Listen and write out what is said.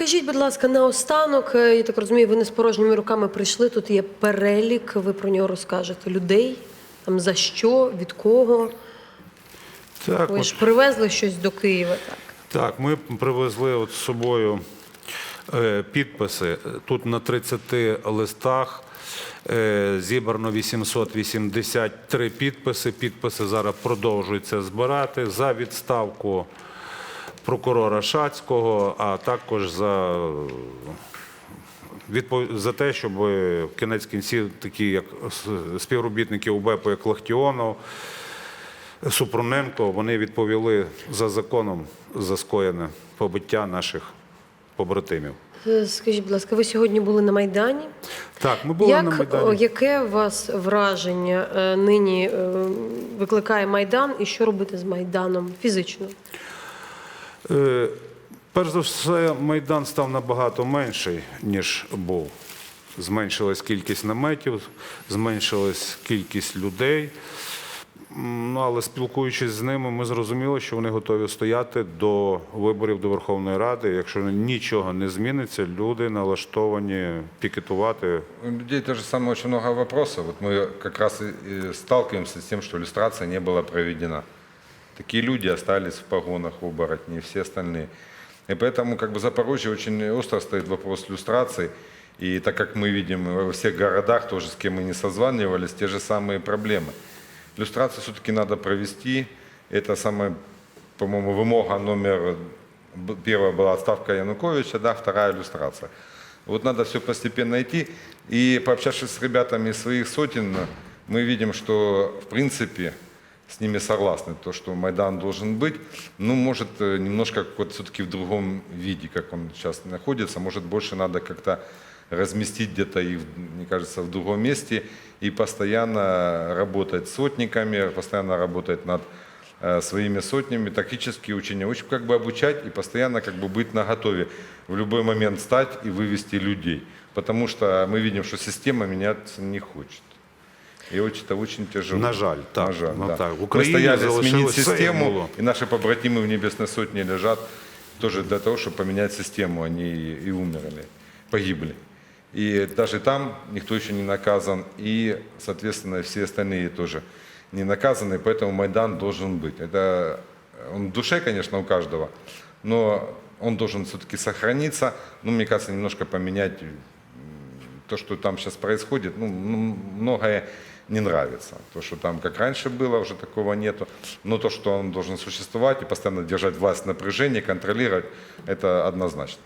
Скажіть, будь ласка, наостанок, е, я так розумію, ви не з порожніми руками прийшли. Тут є перелік, ви про нього розкажете. Людей, там за що, від кого. Так, Ви от, ж привезли щось до Києва, так. так, ми привезли от з собою е, підписи. Тут на 30 листах е, зібрано 883 підписи. Підписи зараз продовжуються збирати за відставку прокурора Шацького, а також за за те, щоб в кінець кінців такі, як співробітники УБЕПу, як Лахтіонов, Супруненко, вони відповіли за законом за скоєне побиття наших побратимів. Е, Скажіть, будь ласка, ви сьогодні були на Майдані. Так, ми були Як, на Майдані. яке у вас враження е, нині е, викликає Майдан і що робити з Майданом фізично? Е, Перш за все, Майдан став набагато менший, ніж був. Зменшилась кількість наметів, зменшилась кількість людей. Ну, але спілкуючись з ними, ми зрозуміли, що вони готові стояти до виборів до Верховної Ради. Якщо нічого не зміниться, люди налаштовані пікетувати. У людей то же самое очень много вопросов. Вот мы как раз и и сталкиваемся с тем, что иллюстрация не была проведена. Такие люди остались в погонах оборотни, и все остальные. И поэтому как бы Запорожье очень остро стоит вопрос иллюстрации. И так как мы видим во всех городах, тоже с кем мы не созванивались, те же самые проблемы. Иллюстрацию все-таки надо провести. Это самая, по-моему, вымога номер первая была отставка Януковича, да, вторая иллюстрация. Вот надо все постепенно идти. И пообщавшись с ребятами из своих сотен, мы видим, что в принципе с ними согласны, то, что Майдан должен быть, ну, может, э, немножко вот все-таки в другом виде, как он сейчас находится, может, больше надо как-то разместить где-то их, мне кажется, в другом месте и постоянно работать с сотниками, постоянно работать над э, своими сотнями, тактические учения, очень как бы обучать и постоянно как бы быть наготове, в любой момент стать и вывести людей. Потому что мы видим, что система меняться не хочет. И очень, это очень тяжело. На жаль, так. На жаль, Ну, да. так. Україні стояли сменить все, як систему, було. и наши побратимы в Небесной Сотне лежат тоже для того, чтобы поменять систему. Они и, умерли, погибли. И даже там никто еще не наказан, и, соответственно, все остальные тоже не наказаны, поэтому Майдан должен быть. Это он в душе, конечно, у каждого, но он должен все-таки сохраниться, ну, мне кажется, немножко поменять то, что там сейчас происходит, ну, многое не нравится. То, что там как раньше было, уже такого нету. Но то, что он должен существовать и постоянно держать власть в напряжении, контролировать, это однозначно.